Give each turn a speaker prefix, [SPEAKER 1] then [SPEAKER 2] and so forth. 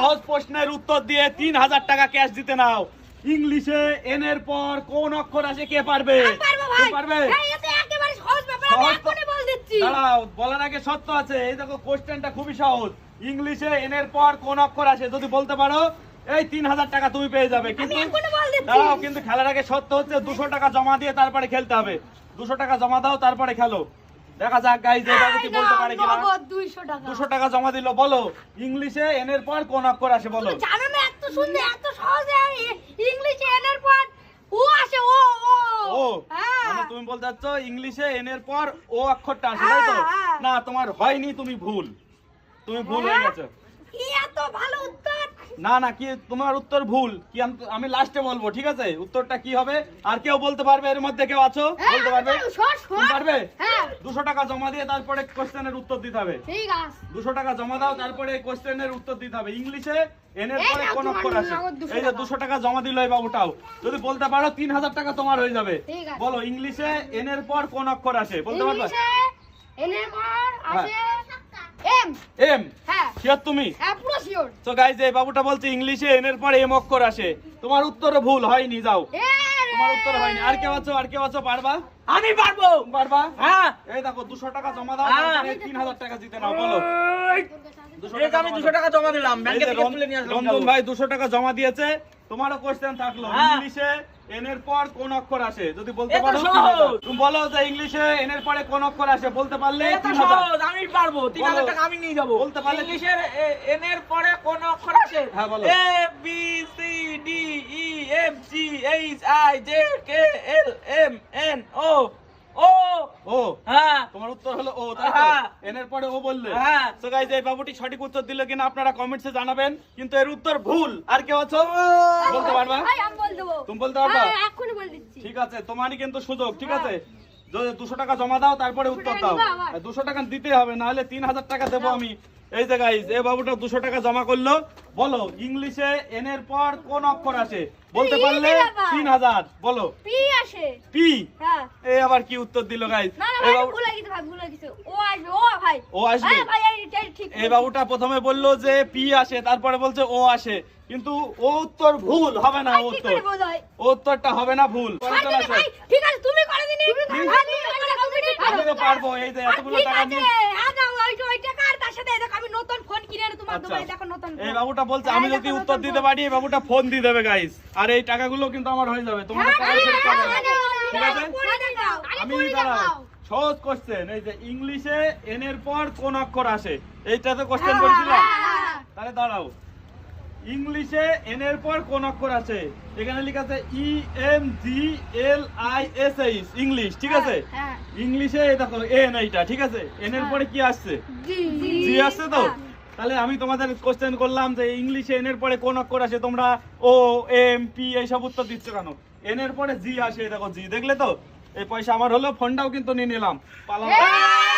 [SPEAKER 1] সহজ প্রশ্নের উত্তর দিয়ে তিন হাজার টাকা ক্যাশ দিতে নাও। ইংলিশে এন এর পর কোন অক্ষর আছে কে পারবে?
[SPEAKER 2] পারব
[SPEAKER 1] দাঁড়াও বলার আগে সত্য আছে। এই দেখো কোশ্চেনটা খুবই সহজ। ইংলিশে এন এর পর কোন অক্ষর আছে? যদি বলতে পারো এই তিন হাজার টাকা তুমি পেয়ে যাবে। কিন্তু দাঁড়াও কিন্তু খেলার আগে সত্য হচ্ছে দুশো টাকা জমা দিয়ে তারপরে খেলতে হবে। দুশো টাকা জমা দাও তারপরে খেলো। দেখা যাক গাইজ বাবুটি
[SPEAKER 2] এই
[SPEAKER 1] বলতে পারে কিনা।
[SPEAKER 2] নগদ 200 টাকা।
[SPEAKER 1] দুশো টাকা জমা দিল বলো। ইংলিশে এন এর পর কোন অক্ষর আছে বলো।
[SPEAKER 2] জানো না এত সুন্দর এত সহজে ইংলিশে এনের পর ও আসে ও ও।
[SPEAKER 1] ও
[SPEAKER 2] হ্যাঁ।
[SPEAKER 1] মানে তুমি বলতে চাচ্ছ ইংলিশে এন এর পর ও অক্ষরটা আসে তাই তো?
[SPEAKER 2] হ্যাঁ, হ্যাঁ।
[SPEAKER 1] না তোমার হয়নি তুমি ভুল। তুমি ভুল হয়ে? গেছো।
[SPEAKER 2] কি এত ভালো
[SPEAKER 1] না না কি তোমার উত্তর ভুল। কি আমি লাস্টে বলব ঠিক আছে? উত্তরটা কি হবে? আর কেউ বলতে পারবে এর মধ্যে কেউ আছো?
[SPEAKER 2] হ্যাঁ,
[SPEAKER 1] বলতে পারবে?
[SPEAKER 2] পারব, হ্যাঁ।
[SPEAKER 1] দুশো টাকা জমা দিয়ে তারপরে কোশ্চেনের উত্তর দিতে হবে।
[SPEAKER 2] ঠিক আছে।
[SPEAKER 1] দুশো টাকা জমা দাও তারপরে কোশ্চেনের উত্তর দিতে হবে। ইংলিশে এন এর পরে কোন অক্ষর আছে এই যে। দুশো টাকা জমা দিল এই বাবুটাও। যদি বলতে পারো তিন হাজার টাকা তোমার হয়ে যাবে।
[SPEAKER 2] ঠিক আছে।
[SPEAKER 1] বলো ইংলিশে এন এর পর কোন অক্ষর আছে বলতে পারবে?
[SPEAKER 2] এনের পর এম
[SPEAKER 1] এম
[SPEAKER 2] হ্যাঁ।
[SPEAKER 1] শিওর তুমি?
[SPEAKER 2] হ্যাঁ পুরো শিওর।
[SPEAKER 1] তো গাইজ এই বাবুটা বলছে ইংলিশে এন এর পর এম অক্ষর আসে। তোমার উত্তরও ভুল হয়নি যাও। তোমার উত্তর হয়নি। আর কেউ আছো আর কেউ আছো পারবা?
[SPEAKER 3] আমি পারব।
[SPEAKER 1] পারবা?
[SPEAKER 3] হ্যাঁ।
[SPEAKER 1] এই দেখো দুশো টাকা জমা দাও
[SPEAKER 3] হ্যাঁ।
[SPEAKER 1] তিন হাজার টাকা জিতে নাও বলো।
[SPEAKER 3] আমি। টাকা জমা দিলাম ব্যাংকে থেকে তুলে নিয়ে আসলাম
[SPEAKER 1] ভাই দুশো টাকা জমা দিয়েছে তোমারও কোশ্চেন থাকল
[SPEAKER 3] হ্যাঁ।
[SPEAKER 1] ইংলিশে এন এর পর কোন অক্ষর আসে? যদি বলতে পারো তুমি বলো যে ইংলিশে এন এর পরে কোন অক্ষর আসে? বলতে পারলে
[SPEAKER 3] সহজ, আমি পারব। তিন হাজার
[SPEAKER 1] বলো।
[SPEAKER 3] টাকা আমি নিয়ে যাব।
[SPEAKER 1] বলতে পারলে-
[SPEAKER 3] ইংলিশের এন এর পরে কোন অক্ষর আছে
[SPEAKER 1] হ্যাঁ, বলো।
[SPEAKER 3] A B C D E F G H I J K L M N O O
[SPEAKER 1] O.
[SPEAKER 3] হ্যাঁ।
[SPEAKER 1] তোমার উত্তর হলো ও তাই তো?
[SPEAKER 3] হ্যাঁ।
[SPEAKER 1] এন এর পরে ও বললে।
[SPEAKER 3] হ্যাঁ।
[SPEAKER 1] এই বাবুটি সঠিক উত্তর দিল কিনা আপনারা কমেন্টসে জানাবেন। কিন্তু এর উত্তর ভুল। আর কেউ আছো? বলতে পারবা তুমি বলতে পারবা?
[SPEAKER 2] হ্যাঁ, এক্ষুনি বল দিচ্ছি।
[SPEAKER 1] ঠিক আছে তোমারই কিন্তু সুযোগ ঠিক আছে? যদি দুশো টাকা জমা দাও তারপরে উত্তর দাও? দুশো টাকা দিতে হবে না হলে তিন হাজার টাকা দেবো আমি। এই যে গাইজ এ বাবুটা দুশো টাকা জমা করল। বলো ইংলিশে এন এর পর কোন অক্ষর বলতে পারলে তিন হাজার। বলো।
[SPEAKER 2] পি আসে।
[SPEAKER 1] পি
[SPEAKER 2] হ্যাঁ।
[SPEAKER 1] এ আবার কি উত্তর দিল গাইজ
[SPEAKER 2] ও আসবে ও ভাই।
[SPEAKER 1] ও আসবে?
[SPEAKER 2] হ্যাঁ এই
[SPEAKER 1] বাবুটা প্রথমে বলল যে পি আসে তারপরে বলছে ও আসে। কিন্তু ও উত্তর ভুল হবে না উত্তর। উত্তরটা হবে না ভুল।
[SPEAKER 2] ঠিক আছে, তুমি করে দিনি।
[SPEAKER 1] আমি তো পারব এই যে এতগুলো টাকা নিয়ে আচ্ছা।
[SPEAKER 2] এই।
[SPEAKER 1] বাবুটা বলছে
[SPEAKER 2] হ্যাঁ,
[SPEAKER 1] আমি যদি উত্তর দিতে পারি এই বাবুটা ফোন দিয়ে দেবে গাইস আর এই টাকাগুলো কিন্তু আমার হয়ে যাবে। তোমার
[SPEAKER 2] হ্যাঁ, হ্যাঁ,
[SPEAKER 1] ঠিক আছে? আমি। সহজ কোশ্চেন এই যে ইংলিশে এন এর পর কোন অক্ষর আসে? এইটা তো কোশ্চেন বলছিলাম
[SPEAKER 2] হ্যাঁ।
[SPEAKER 1] তাহলে দাঁড়াও। ইংলিশে এন এর পর কোন অক্ষর আছে? এখানে লেখা আছে E M G L I S H English ঠিক আছে?
[SPEAKER 2] হ্যাঁ,
[SPEAKER 1] ইংলিশে এই দেখো এন এইটা ঠিক আছে? এন এর পরে কি আসছে?
[SPEAKER 2] জি,
[SPEAKER 1] জি আসছে তো?
[SPEAKER 2] হ্যাঁ।
[SPEAKER 1] তাহলে আমি তোমাদের কোশ্চেন করলাম যে ইংলিশে এন এর পরে কোন অক্ষর আসে? তোমরা ও এম পি এইসব উত্তর দিচ্ছ কেন? এন এর পরে জি আসে এই দেখো জি দেখলে তো? এই পয়সা আমার হলো ফোনটাও কিন্তু নিয়ে নিলাম। পালাম
[SPEAKER 2] এই,